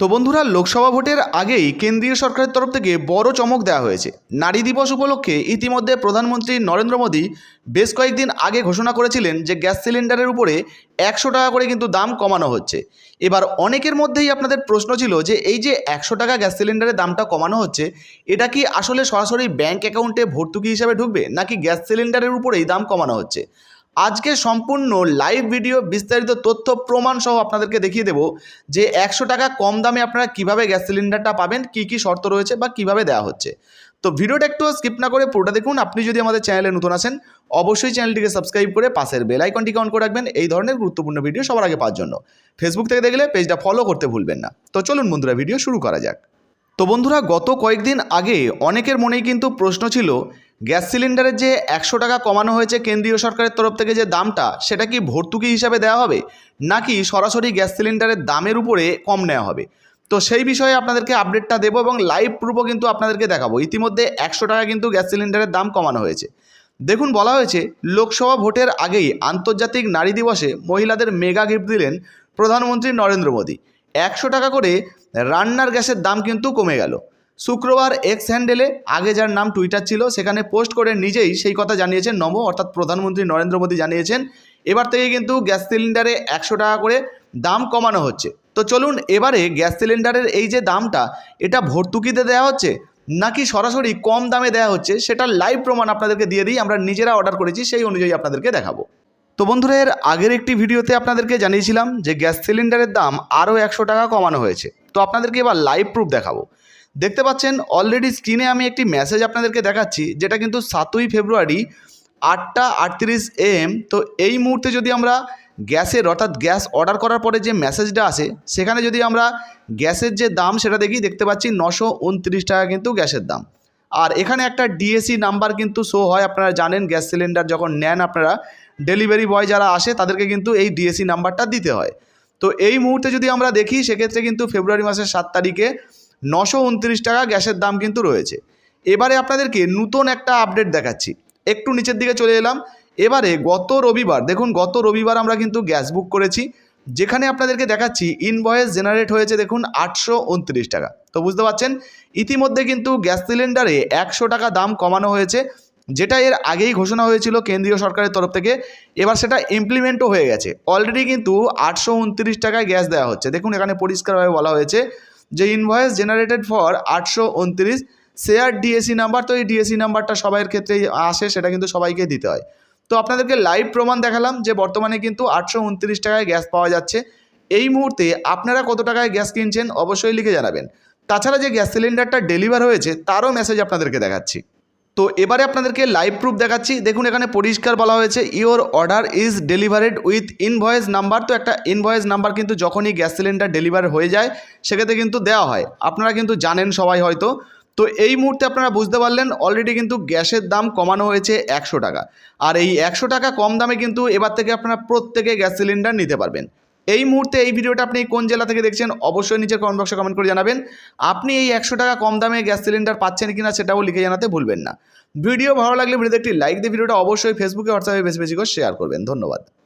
তো বন্ধুরা, লোকসভা ভোটের আগেই কেন্দ্রীয় সরকারের তরফ থেকে বড় চমক দেওয়া হয়েছে। নারী দিবস উপলক্ষে ইতিমধ্যে প্রধানমন্ত্রী নরেন্দ্র মোদী বেশ কয়েকদিন আগে ঘোষণা করেছিলেন যে গ্যাস সিলিন্ডারের উপরে একশো টাকা করে কিন্তু দাম কমানো হচ্ছে। এবার অনেকের মধ্যেই আপনাদের প্রশ্ন ছিল যে এই যে একশো টাকা গ্যাস সিলিন্ডারের দামটা কমানো হচ্ছে, এটা কি আসলে সরাসরি ব্যাংক অ্যাকাউন্টে ভর্তুকি হিসাবে ঢুকবে, নাকি গ্যাস সিলিন্ডারের উপরেই দাম কমানো হচ্ছে? আজকে সম্পূর্ণ লাইভ ভিডিও বিস্তারিত তথ্য প্রমাণ সহ আপনাদেরকে দেখিয়ে দেবো যে একশো টাকা কম দামে আপনারা কীভাবে গ্যাস সিলিন্ডারটা পাবেন, কি কি শর্ত রয়েছে বা কীভাবে দেওয়া হচ্ছে। তো ভিডিওটা একটু স্কিপ না করে পুরোটা দেখুন। আপনি যদি আমাদের চ্যানেলে নতুন আছেন, অবশ্যই চ্যানেলটিকে সাবস্ক্রাইব করে পাশের বেল আইকনটিকে অন করে রাখবেন। এই ধরনের গুরুত্বপূর্ণ ভিডিও সবার আগে পাওয়ার জন্য। ফেসবুক থেকে দেখলে পেজটা ফলো করতে ভুলবেন না। তো চলুন বন্ধুরা ভিডিও শুরু করা যাক। তো বন্ধুরা, গত কয়েকদিন আগে অনেকের মনেই কিন্তু প্রশ্ন ছিল গ্যাস সিলিন্ডারের যে একশো টাকা কমানো হয়েছে কেন্দ্রীয় সরকারের তরফ থেকে যে দামটা, সেটা কি ভর্তুকি হিসাবে দেওয়া হবে? নাকি সরাসরি গ্যাস সিলিন্ডারের দামের উপরে কম নেওয়া হবে? তো সেই বিষয়ে আপনাদেরকে আপডেটটা দেবো এবং লাইভ প্রুফও কিন্তু আপনাদেরকে দেখাবো। ইতিমধ্যে একশো টাকা কিন্তু গ্যাস সিলিন্ডারের দাম কমানো হয়েছে। দেখুন, বলা হয়েছে, লোকসভা ভোটের আগেই আন্তর্জাতিক নারী দিবসে মহিলাদের মেগা গিফট দিলেন প্রধানমন্ত্রী নরেন্দ্র মোদী। একশো টাকা করে রান্নার গ্যাসের দাম কিন্তু কমে গেল। শুক্রবার এক্স হ্যান্ডেলে আগে যার নাম টুইটার ছিল, সেখানে পোস্ট করে নিজেই সেই কথা জানিয়েছেন নম, অর্থাৎ প্রধানমন্ত্রী নরেন্দ্র মোদী জানিয়েছেন। এবার থেকে কিন্তু গ্যাস সিলিন্ডারে একশো টাকা করে দাম কমানো হচ্ছে। তো চলুন এবারে গ্যাস সিলিন্ডারের এই যে দামটা, এটা ভর্তুকিতে দেওয়া হচ্ছে নাকি সরাসরি কম দামে দেওয়া হচ্ছে, সেটা লাইভ প্রমাণ আপনাদেরকে দিয়ে দিই, আমরা নিজেরা অর্ডার করেছি, সেই অনুযায়ী আপনাদেরকে দেখাবো। তো বন্ধুরা এর আগের একটি ভিডিওতে আপনাদেরকে জানিয়েছিলাম যে গ্যাস সিলিন্ডারের দাম আরও একশো টাকা কমানো হয়েছে। তো আপনাদেরকে এবার লাইভ প্রুফ দেখাবো। দেখতে পাচ্ছেন অলরেডি স্ক্রিনে আমি একটি মেসেজ আপনাদেরকে দেখাচ্ছি, যেটা কিন্তু সাতই ফেব্রুয়ারি আটটা আটত্রিশ এম তো এই মুহূর্তে যদি আমরা গ্যাসের, অর্থাৎ গ্যাস অর্ডার করার পরে যে মেসেজটা আসে, সেখানে যদি আমরা গ্যাসের যে দাম, সেটা দেখি, দেখতে পাচ্ছি নশো উনত্রিশ টাকা কিন্তু গ্যাসের দাম। আর এখানে একটা ডিএসি নাম্বার কিন্তু শো হয়, আপনারা জানেন, গ্যাস সিলিন্ডার যখন নেন আপনারা ডেলিভারি বয় যারা আসে, তাদেরকে কিন্তু এই ডিএসি নাম্বারটা দিতে হয়। তো এই মুহূর্তে যদি আমরা দেখি, সেক্ষেত্রে কিন্তু ফেব্রুয়ারি মাসের সাত তারিখে নশো উনত্রিশ টাকা গ্যাসের দাম কিন্তু রয়েছে। এবারে আপনাদেরকে নতুন একটা আপডেট দেখাচ্ছি। একটু নিচের দিকে চলে এলাম। এবারে গত রবিবার, দেখুন গত রবিবার আমরা কিন্তু গ্যাস বুক করেছি। যেখানে আপনাদেরকে দেখাচ্ছি ইনভয়েস জেনারেট হয়েছে দেখুন আটশো উনত্রিশ টাকা। তো বুঝতে পারছেন? ইতিমধ্যে কিন্তু গ্যাস সিলিন্ডারে একশো টাকা দাম কমানো হয়েছে। যেটা এর আগেই ঘোষণা হয়েছিল কেন্দ্রীয় সরকারের তরফ থেকে। এবার সেটা ইমপ্লিমেন্টও হয়ে গেছে। অলরেডি কিন্তু আটশো উনত্রিশ টাকায় গ্যাস দেওয়া হচ্ছে। দেখুন এখানে পরিষ্কারভাবে বলা হয়েছে। যে ইনভয়েস জেনারেটেড ফর আটশো উনত্রিশ শেয়ার ডিএসি নাম্বার তো এই ডিএসি নাম্বারটা সবাইয়ের ক্ষেত্রেই আসে, সেটা কিন্তু সবাইকে দিতে হয়। তো আপনাদেরকে লাইভ প্রমাণ দেখালাম যে বর্তমানে কিন্তু আটশো উনত্রিশ টাকায় গ্যাস পাওয়া যাচ্ছে। এই মুহূর্তে আপনারা কত টাকায় গ্যাস কিনছেন অবশ্যই লিখে জানাবেন। তাছাড়া যে গ্যাস সিলিন্ডারটা ডেলিভার হয়েছে, তারও মেসেজ আপনাদেরকে দেখাচ্ছি। তো এবারে আপনাদেরকে লাইভ প্রুফ দেখাচ্ছি। দেখুন, এখানে পরিষ্কার বলা হয়েছে your order is delivered with invoice number তো একটা ইনভয়েস নাম্বার কিন্তু যখনই গ্যাস সিলিন্ডার ডেলিভার হয়ে যায়, সেক্ষেত্রে কিন্তু দেওয়া হয়। আপনারা কিন্তু জানেন সবাই হয়তো। তো এই মুহূর্তে আপনারা বুঝতে পারলেন অলরেডি কিন্তু গ্যাসের দাম কমানো হয়েছে একশো টাকা। আর এই একশো টাকা কম দামে কিন্তু এবার থেকে আপনারা প্রত্যেকে গ্যাস সিলিন্ডার নিতে পারবেন। এই মুহূর্তে এই ভিডিওটা আপনি কোন জেলা থেকে দেখছেন, অবশ্যই নিচে কমেন্ট বক্সে কমেন্ট করে জানাবেন। আপনি এই একশো টাকা কম দামে গ্যাস সিলিন্ডার পাচ্ছেন কিনা সেটাও লিখে জানাতে ভুলবেন না। ভিডিও ভালো লাগলে ভিডিওতে একটি লাইক দিয়ে ভিডিওটা অবশ্যই ফেসবুকে হোয়াটসঅ্যাপে বেশি বেশি করে শেয়ার করবেন। ধন্যবাদ।